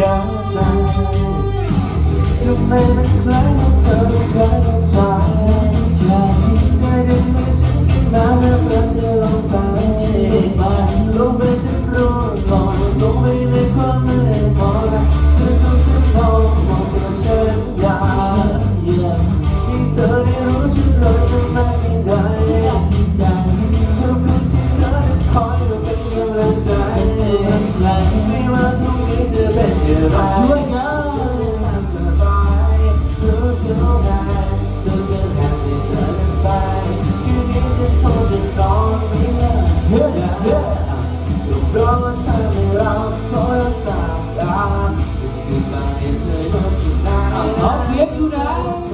ยาวใจทำไมมันคล้ายเธอคล้าใจ ลูกร้องว่เธรัโทรศัพท์ดาวตื่นมาเห็นออยู่ที่ไหขอเสียงอยู่นะ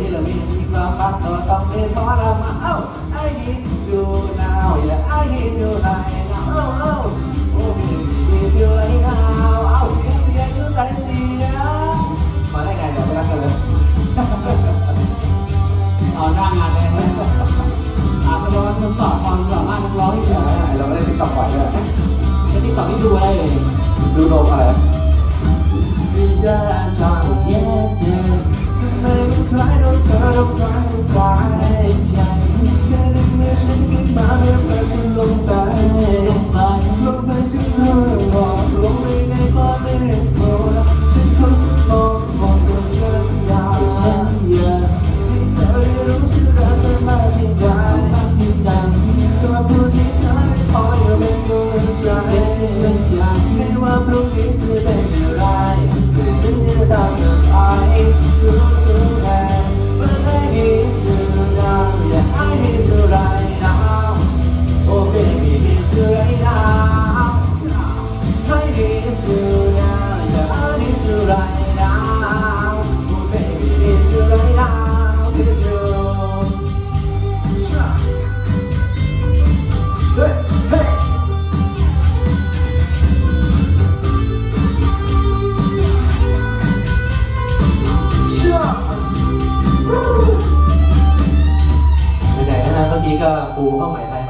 นี่เรามีความรักต่อต้องเดือนเรามาเอ้า I need you now yeah I need you right now oh oh oh need you right now เอ้าเสียงเสียงคือใจเสียมาได้ไงเราไม่รักกันเลยเอาหน้างานเลยอาจจะโดนทดสอบความสามารถนักร้องที่เหลือเราไม่ได้ติดต่อบ่อยเลยแล้วติดต่อที่ดูเลยดูโลกอะไร 个无后买单。